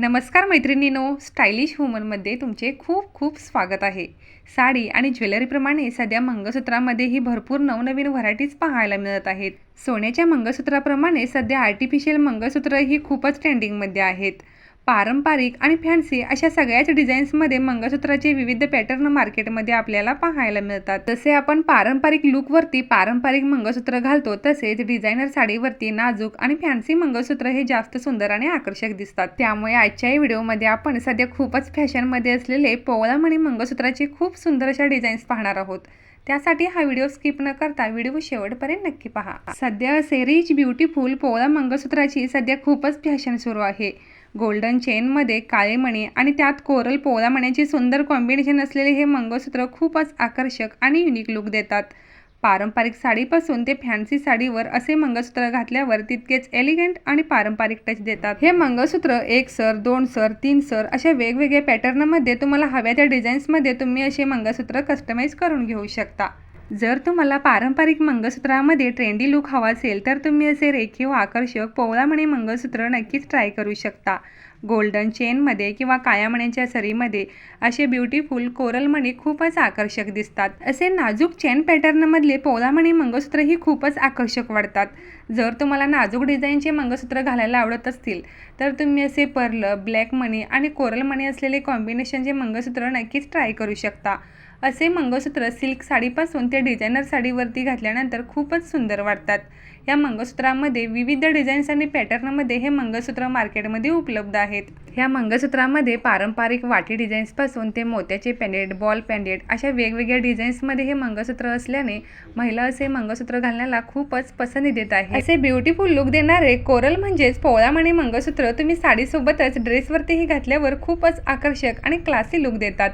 नमस्कार मैत्रिणीनो स्टायलिश वुमनमध्ये तुमचे खूप खूप स्वागत आहे. साडी आणि ज्वेलरीप्रमाणे सध्या मंगळसूत्रामध्येही भरपूर नवनवीन व्हरायटीज पाहायला मिळत आहेत. सोन्याच्या मंगळसूत्राप्रमाणे सध्या आर्टिफिशियल मंगळसूत्रही खूपच ट्रेंडिंगमध्ये आहेत. पारंपरिक आणि फॅन्सी अशा सगळ्याच डिझाईन्समध्ये मंगळसूत्राचे विविध पॅटर्न मार्केटमध्ये आपल्याला पाहायला मिळतात. जसे आपण पारंपरिक लुकवरती पारंपरिक मंगळसूत्र घालतो तसेच डिझायनर साडीवरती नाजूक आणि फॅन्सी मंगळसूत्र हे जास्त सुंदर आणि आकर्षक दिसतात. त्यामुळे आजच्या व्हिडिओमध्ये आपण सध्या खूपच फॅशनमध्ये असलेले पोवळामणी मंगळसूत्राचे खूप सुंदर अशा डिझाईन्स पाहणार आहोत. त्यासाठी हा व्हिडिओ स्किप न करता व्हिडिओ शेवटपर्यंत नक्की पहा. सध्या असे रिच पोवळा मंगळसूत्राची सध्या खूपच फॅशन सुरू आहे. गोल्डन चेनमध्ये काळे मणी आणि त्यात कोरल पोवळा मण्याचे सुंदर कॉम्बिनेशन असलेले हे मंगळसूत्र खूपच आकर्षक आणि युनिक लुक देतात. पारंपरिक साडीपासून ते फॅन्सी साडीवर असे मंगळसूत्र घातल्यावर तितकेच एलिगंट आणि पारंपरिक टच देतात. हे मंगळसूत्र एक सर दोन सर तीन सर अशा वेगवेगळ्या पॅटर्नमध्ये तुम्हाला हव्या त्या डिझाईन्समध्ये तुम्ही असे मंगळसूत्र कस्टमाइज करून घेऊ शकता. जर तुम्हाला पारंपरिक मंगळसूत्रामध्ये ट्रेंडी लुक हवा असेल तर तुम्ही असे रेखीव आकर्षक पोवळामणी मंगळसूत्र नक्कीच ट्राय करू शकता. गोल्डन चेनमध्ये किंवा कायामण्यांच्या सरीमध्ये असे ब्युटिफुल कोरलमणी खूपच आकर्षक दिसतात. असे नाजूक चेन पॅटर्नमधले पोवळामणी मंगळसूत्र ही खूपच आकर्षक वाटतात. जर तुम्हाला नाजूक डिझाईनचे मंगळसूत्र घालायला आवडत असतील तर तुम्ही असे पर्ल ब्लॅक मणी आणि कोरल मणी असलेले कॉम्बिनेशनचे मंगळसूत्र नक्कीच ट्राय करू शकता. असे मंगळसूत्र सिल्क साडीपासून ते डिझायनर साडीवरती घातल्यानंतर खूपच सुंदर वाटतात. या मंगळसूत्रामध्ये विविध डिझाईन्स आणि पॅटर्नमध्ये हे मंगळसूत्र मार्केटमध्ये उपलब्ध आहेत. ह्या मंगळसूत्रामध्ये पारंपरिक वाटी डिझाईन्सपासून ते मोत्याचे पॅन्डेट बॉल पॅन्डेट अशा वेगवेगळ्या डिझाईन्समध्ये हे मंगळसूत्र असल्याने महिला असे मंगळसूत्र घालण्याला खूपच पसंती देत आहे असे ब्युटिफुल लुक देणारे कोरल म्हणजेच पोळामणी मंगळसूत्र तुम्ही साडीसोबतच ड्रेसवरतीही घातल्यावर खूपच आकर्षक आणि क्लासी लुक देतात.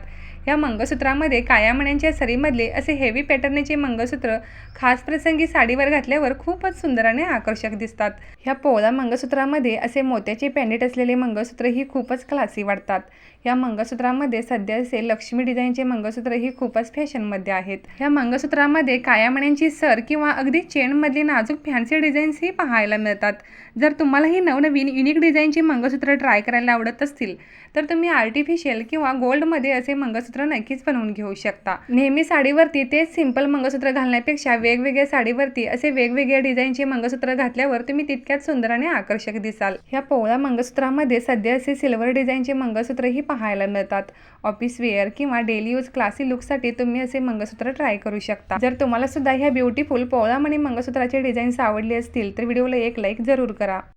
या मंगळसूत्रामध्ये कायामण्यांच्या सरीमधले असे हेवी पॅटर्नचे मंगळसूत्र खास प्रसंगी साडीवर घातल्यावर खूपच सुंदर आणि आकर्षक दिसतात. ह्या पोळा मंगळसूत्रामध्ये असे मोत्याचे पॅन्डेट असलेले मंगळसूत्र ही खूपच क्लासी वाटतात. या मंगळसूत्रामध्ये सध्या असे लक्ष्मी डिझाईनचे मंगळसूत्र ही खूपच फॅशनमध्ये आहेत. या मंगळसूत्रामध्ये कायामण्यांची सर किंवा अगदी चेनमधली नाजूक फॅन्सी डिझाईन्सही पाहायला मिळतात. जर तुम्हाला ही नवनवीन युनिक डिझाईनची मंगळसूत्र ट्राय करायला आवडत असतील तर तुम्ही आर्टिफिशियल किंवा गोल्डमध्ये असे मंगळसूत्र नक्कीच बनवून घेऊ शकता. नेहमी साडीवरती तेच सिंपल मंगळसूत्र घालण्यापेक्षा वेगवेगळ्या साडीवरती असे वेगवेगळ्या डिझाईनचे मंगळसूत्र घातल्यावर तुम्ही तितक्याच सुंदर आणि आकर्षक दिसाल. ह्या पोवळा मंगळसूत्रामध्ये सध्या असे सिल्वर डिझाईनचे मंगळसूत्रही पाहायला मिळतात. ऑफिस वेअर किंवा डेली यूज क्लासी लुकसाठी तुम्ही असे मंगळसूत्र ट्राय करू शकता. जर तुम्हाला सुद्धा ह्या ब्युटीफुल पोवळा मणी मंगळसूत्राचे डिझाईन्स आवडले असतील तर व्हिडिओला एक लाईक जरूर करा.